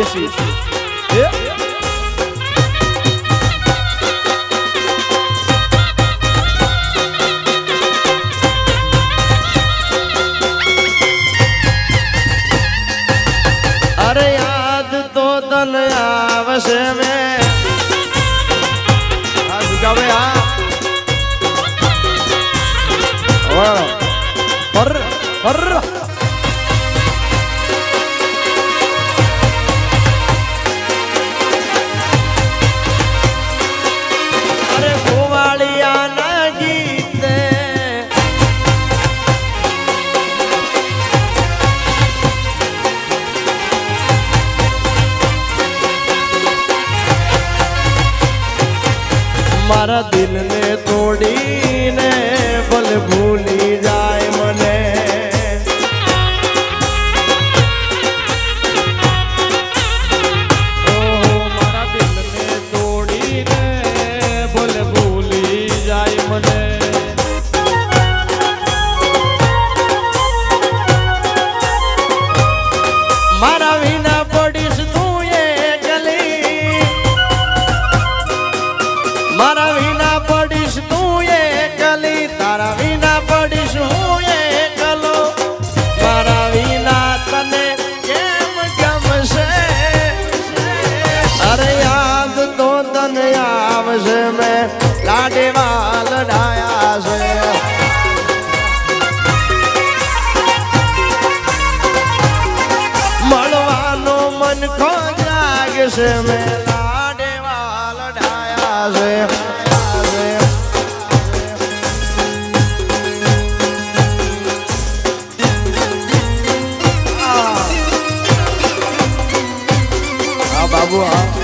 એ અરે યાદ તો તન આવશે મેં. આ જુગાવે આ પર પર મારા દિલને જાગશે મેં લાડેવા લડાયા છે. બાબુ હા.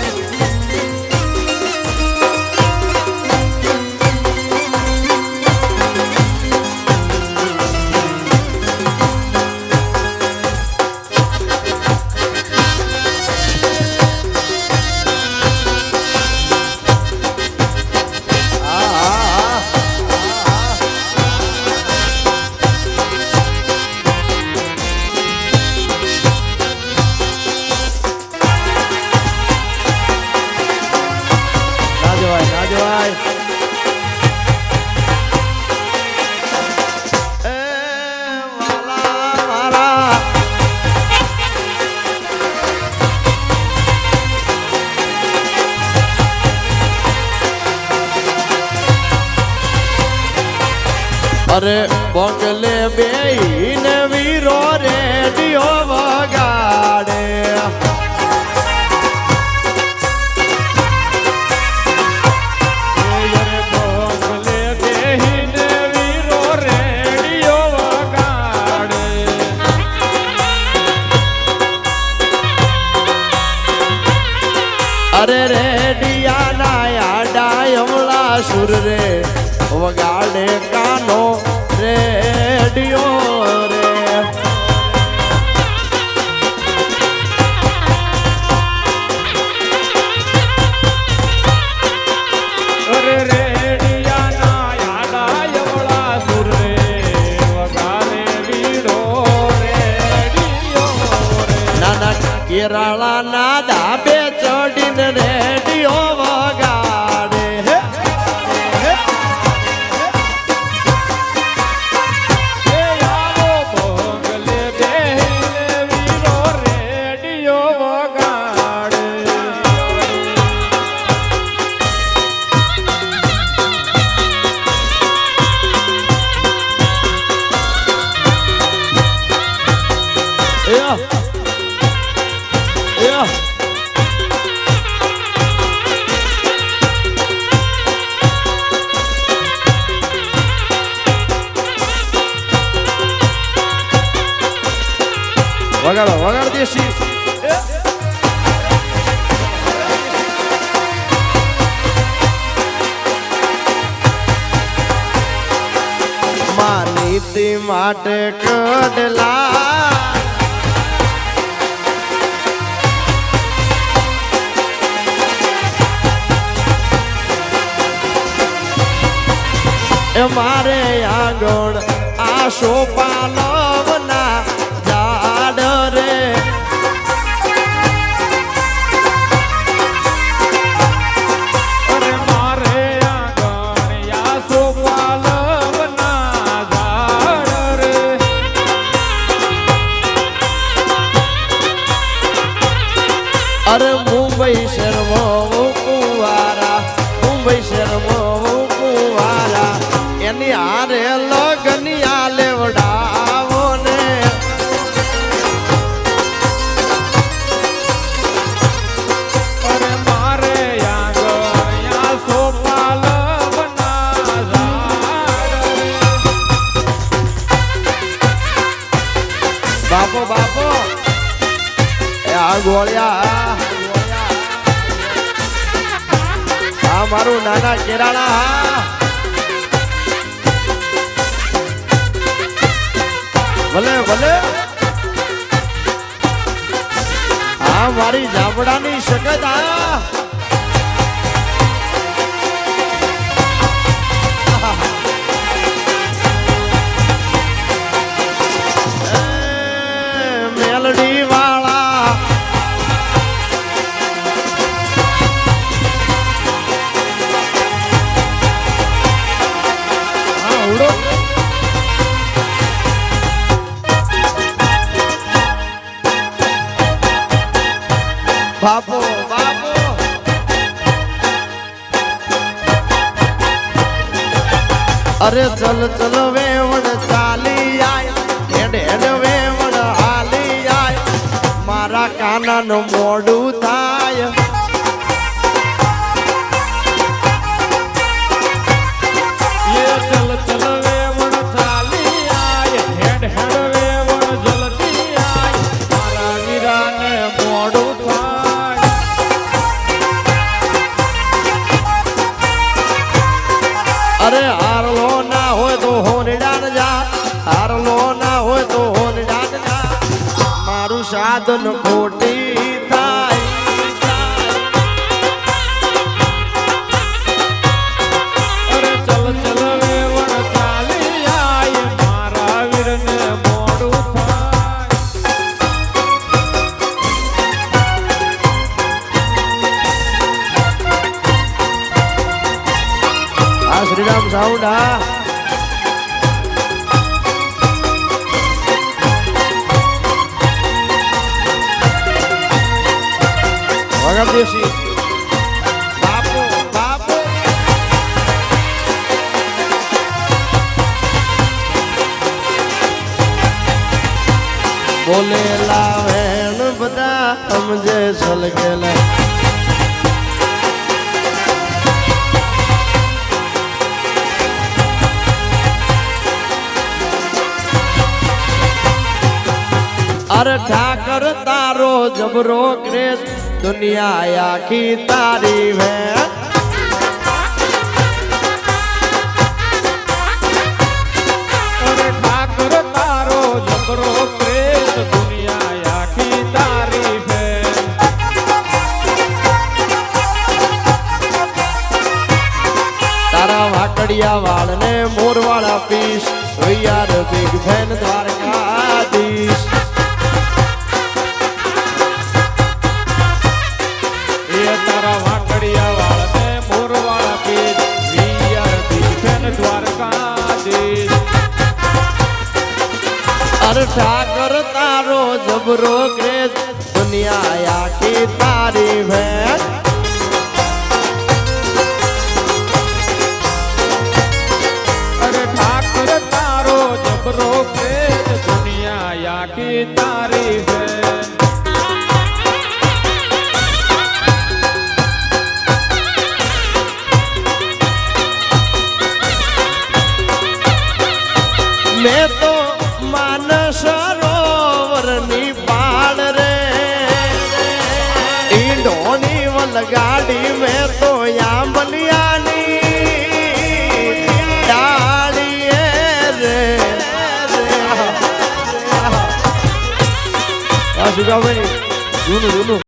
અરે બોકલે બેઈને વીરો રેડિયો વગાડે અરે રે ડિયાના આડા હમણાં સુર રે વગાડે કાનો રે. સુર રે કેરાળા ના વગાડો વગાડ દેશી. માનીતી માટે કડલા. મારે આગળ આ સોપાલવના બાપો બાપો. એ આ ગોળિયા, આ મારું નાના કેરાળા હા ભલે ભલે. આ મારી જાબડાની શકત, આ. બાપો બાપો. અરે ચલ ચલ વેવણ ચાલી આય, હેડ હેડ વેવણ હાલી આય. મારા કાનાનું મોડું થાય. થાય આ શ્રીરામ સાઉન્ડ હા દેશી બાપુ બાપુ. બધા સમજે સલગેલા. અરે ઠાકર તારો જબરો ક્રેસ દુનિયા આખી તારી અરે ઠાકર તારો જબરો પ્રેત દુનિયા આખી તારી છે તારા વાકડિયા ક્રેસ દુનિયા આખી તારી વે અરે ઠાકર તારો જબરો પ્રેત દુનિયા આખી તારી છે 不要喂，牛牛牛牛。